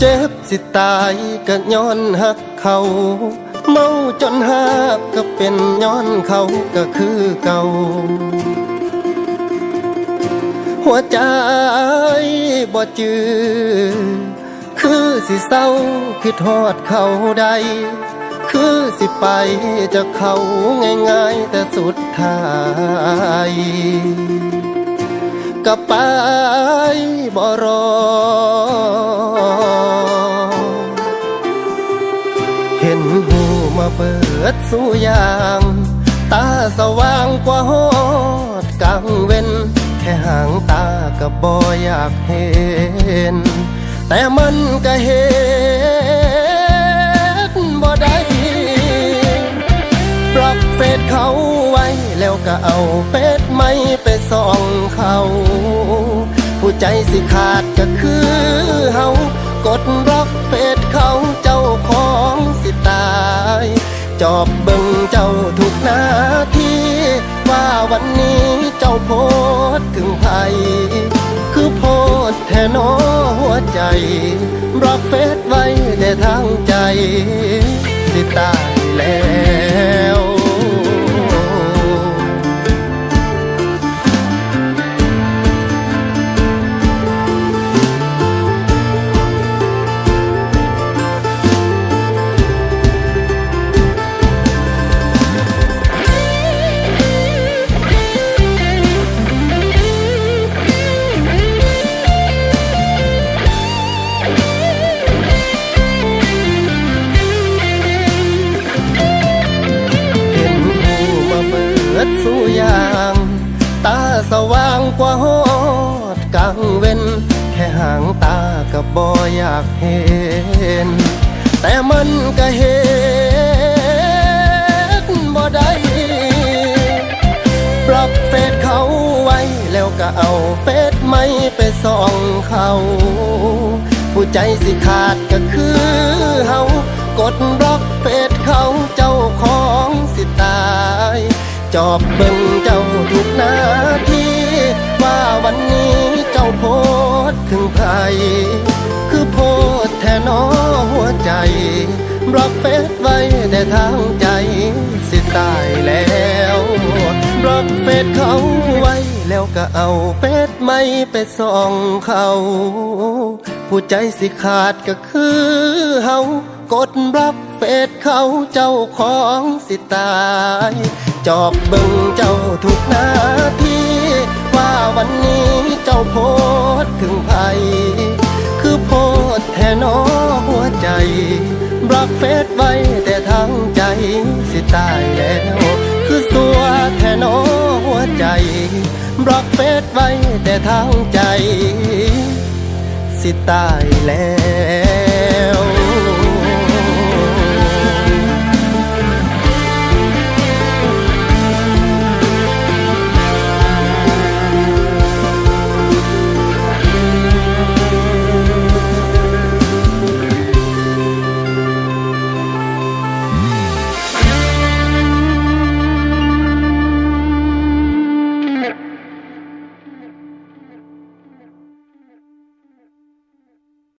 เจ็บสิตายก็ย้อนหักเขา เมาจนหักก็เป็นย้อนเขาก็คือเก่า หัวใจบ่จือคือสิเศร้าคือทอดเขาใด คือสิไปจะเขาง่ายๆแต่สุดท้ายก็ไปบ่รอ ดสู่ยาง ตาสว่างกว่าฮอดกลางเว้น แค่ห่างตาก็บ่อยากเห็น แต่มันก็เห็นบ่ได้บล็อกเฟซเขาไว้แล้วก็เอาเฟซไม่ไปส่องเขา ผู้ใจสิขาดก็คือเฮากดบล็อกเฟซเขา จอบเบิ่งเจ้าทุกนาทีว่าวันนี้เจ้าโพดถึงไผคือโพดแทนอหัวใจบล็อกเฟซไว้แต่ทางใจ สิตายแล้ว สู่ยาง ตาสว่างกว่าฮอดกลางเว้น แค่หางตาก็บ่อยากเห็น แต่มันก็เห็นบ่ได้บล็อกเฟซเขาไว้ แล้วก็เอาเฟซไม่ไปส่องเขา ผู้ใจสิขาดก็คือเฮากดบล็อกเฟซเขาเจ้าของสิตาย จอบเบิ่งเจ้าทุกนาทีว่าวันนี้เจ้าโพสถึงใครคือโพสแทนอหัวใจบล็อกเฟซไว้แต่ทางใจสิตายแล้วบล็อกเฟซเขาไว้แล้วก็เอาเฟซไม่ไปส่องเขาผู้ใจสิขาดก็คือเฮากดบล็อกเฟซเขาเจ้าของสิตาย จอบเบิ่งเจ้าทุกนาทีว่าวันนี้เจ้าโพสถึงไผคือโพสแทนอหัวใจบล็อกเฟซไว้แต่ทางใจสิตายแล้ว คือสัวแทนอหัวใจบล็อกเฟซไว้แต่ทางใจ สิตายแล้ว